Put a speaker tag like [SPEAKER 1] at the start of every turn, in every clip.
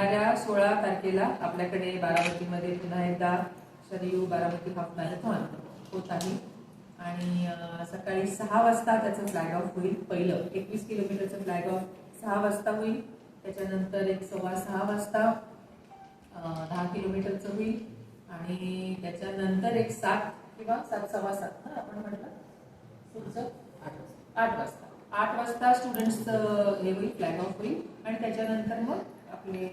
[SPEAKER 1] येणाऱ्या सोळा तारखेला आपल्याकडे बारामतीमध्ये पुन्हा एकदा शरयू बारामती हाफ मॅरेथॉन होत आहे आणि सकाळी सहा वाजता त्याचं फ्लॅग ऑफ होईल. पहिलं एकवीस किलोमीटरचं फ्लॅग ऑफ सहा वाजता होईल. त्याच्यानंतर एक सव्वा सहा वाजता दहा किलोमीटरचं होईल. आणि त्याच्यानंतर एक सात किंवा सात सव्वा सात ना आपण म्हटलं? पुढचं? आठ वाजता. आठ वाजता. स्टुडंट्सचं हे होईल फ्लॅग ऑफ होईल. आणि त्याच्यानंतर मग आपले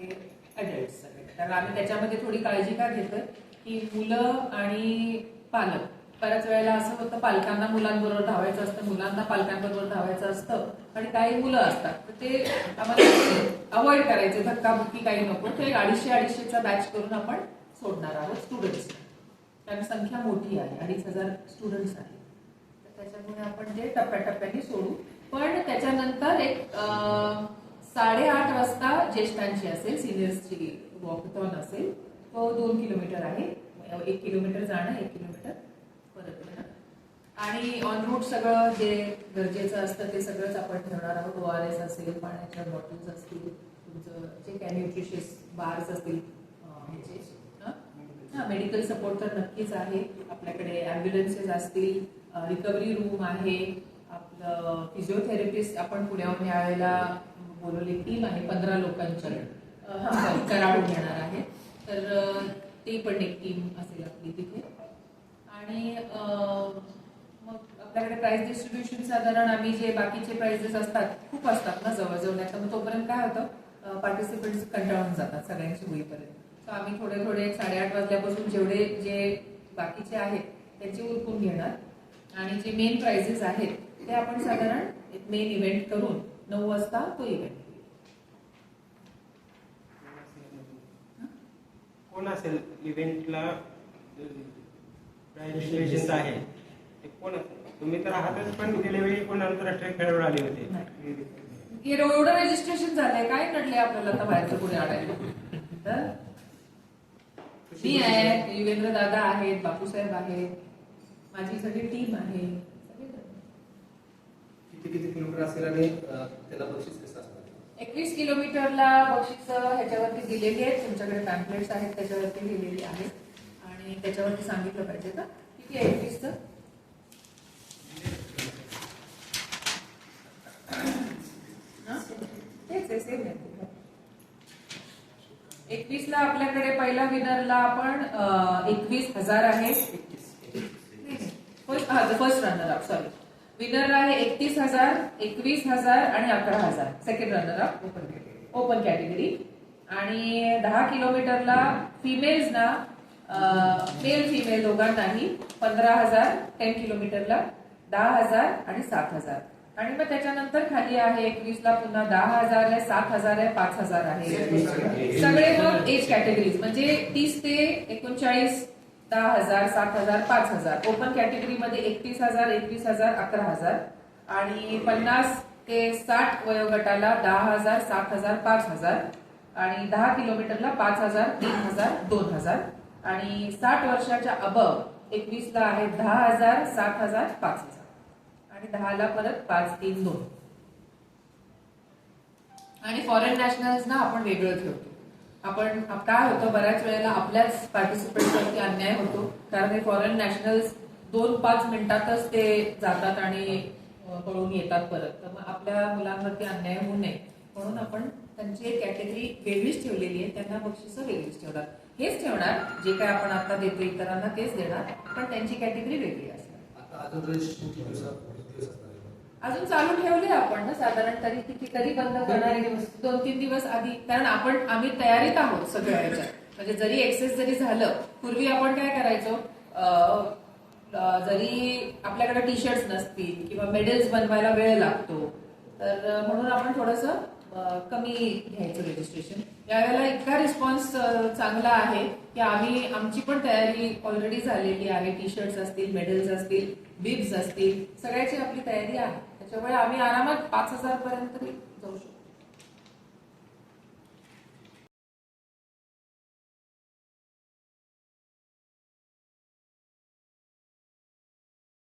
[SPEAKER 1] अडल्ट सगळे. कारण आम्ही त्याच्यामध्ये थोडी काळजी का घेतोय की मुलं आणि पालक. बऱ्याच वेळेला असं होतं पालकांना मुलांबरोबर धावायचं असतं मुलांना पालकांबरोबर धावायचं असतं आणि काही मुलं असतात. तर ते आम्हाला अवॉइड करायचे धक्काबुक्की काही नको. ते अडीचशे अडीचशेचा बॅच करून आपण सोडणार आहोत स्टुडंट्स कारण संख्या मोठी आहे अडीच हजार स्टुडंट्स आहेत तर त्याच्यामुळे आपण ते टप्प्याटप्प्याने सोडू. पण त्याच्यानंतर एक साडेआठ वाजता ज्येष्ठांची असेल सिनियर्सची वॉकथॉन असेल तो दोन किलोमीटर आहे. एक किलोमीटर जाणं एक किलोमीटर परत येणं. आणि ऑन रूट सगळं जे गरजेचं असतं ते सगळंच आपण ठेवणार आहोत. ओ आर एस असेल पाण्याच्या बॉटल्स असतील तुमचं जे काय न्यूट्रिशियस बार्स असतील हा? मेडिकल सपोर्ट तर नक्कीच आहे. आपल्याकडे ॲम्ब्युलन्सेस असतील रिकव्हरी रूम आहे. आपलं फिजिओथेरपिस्ट आपण पुण्याहून यावेळेला बोलवली. टीम आहे पंधरा लोकांची. कराडून येणार आहे. तर ती पण एक टीम असेल आपली तिथे. आणि मग आपल्याकडे प्राइस डिस्ट्रीब्युशन साधारण आम्ही जे बाकीचे प्राइजेस असतात खूप असतात ना जवळजवळ. नाही तर मग तोपर्यंत काय होतं? पार्टिसिपंट्स कंटाळून जातात सगळ्यांची होईपर्यंत. तर आम्ही थोडे थोडे साडेआठ वाजल्यापासून जेवढे जे बाकीचे आहेत त्यांचे उरकून घेणार. आणि जे मेन प्राइजेस आहेत ते आपण साधारण एक मेन इव्हेंट करून नऊ वाजता तो इव्हेंट
[SPEAKER 2] कोण असेल इव्हेंटला रजिस्ट्रेशन आहे? ते कोण असेल? तुम्ही तर आहातच पण गेल्या वेळी कोण आंतरराष्ट्रीय खेळाडू आले होते?
[SPEAKER 1] हे एवढं रजिस्ट्रेशन झालंय. काय नडले आपल्याला आता बाहेरचं पुढे आणायला? तर? मी आहे युवेंद्र दादा आहेत बापूसाहेब आहेत. माझी सगळी टीम आहे.
[SPEAKER 3] किती किती किलोमीटर असेल आणि त्याला बक्षीस कसं असणार
[SPEAKER 1] एकवीस किलोमीटरला बक्षीस ह्याच्यावरती दिलेली आहेत. तुमच्याकडे पॅम्पलेट्स आहेत त्याच्यावरती लिहिलेली आहेत. आणि त्याच्यावरती सांगितलं पाहिजे का किती आहे एकवीसचं? हा? तेच आहे सेम आहे. एकवीस ला आपल्याकडे पहिला विनरला आपण एकवीस हजार आहे. First runner up sorry winner आहे एकतीस हजार एकवीस हजार आणि अकरा हजार. Second runner up open category open category आणि दहा किलोमीटरला फिमेल्स ना मेल फिमेल दोघांनाही पंधरा हजार टेन किलोमीटरला दहा हजार आणि सात हजार. आणि मग त्याच्यानंतर खाली आहे एकवीस ला पुन्हा दहा हजार आहे सात हजार आहे पाच हजार आहे. सगळे मग एज कॅटेगरीज म्हणजे तीस ते एकोणचाळीस दहा हजार सात हजार पाच हजार. ओपन कॅटेगरीमध्ये एकतीस हजार एकवीस हजार अकरा हजार. आणि पन्नास ते साठ वयोगटाला दहा हजार सात हजार पाच हजार. आणि दहा किलोमीटरला पाच हजार तीन हजार दोन हजार. आणि साठ वर्षाच्या अबव एकवीसला आहे दहा हजार सात हजार पाच हजार. आणि दहाला परत पाच तीन दोन. आणि फॉरेन नॅशनल्सना आपण वेगळं ठेवतो. आपण काय होतं बऱ्याच वेळेला आपल्याच पार्टिसिपेंटवरती अन्याय होतो. कारण हे फॉरेन नॅशनल्स दोन पाच मिनिटातच ते जातात आणि पळून येतात परत. तर मग आपल्या मुलांवरती अन्याय होऊ नये. म्हणून आपण त्यांची एक कॅटेगरी वेगळीच ठेवलेली आहे. त्यांना बक्षिसं वेगळीच ठेवणार हेच ठेवणार जे काय आपण आता देतो इतरांना तेच देणार पण त्यांची कॅटेगरी वेगळी असणार.
[SPEAKER 3] आता अजून
[SPEAKER 1] चालू ठेवले आपण ना साधारण तरी किती तरी बंद करणार दिवस दोन तीन दिवस आधी. कारण आपण आम्ही तयारीत आहोत सगळ्या ह्याच्यात म्हणजे जरी एक्सेस जरी झालं पूर्वी आपण काय करायचो? जरी आपल्याकडे टी शर्ट्स नसतील किंवा मेडल्स बनवायला वेळ लागतो तर म्हणून आपण थोडस कमी घ्यायचं रजिस्ट्रेशन यावेळेला इतका रिस्पॉन्स चांगला आहे की आम्ही आमची पण तयारी ऑलरेडी झालेली आहे. टी शर्ट्स असतील मेडल्स असतील बिब्स असतील सगळ्याची आपली तयारी आहे. त्याच्यामुळे आम्ही आरामात पाच हजार पर्यंत जाऊ शकतो.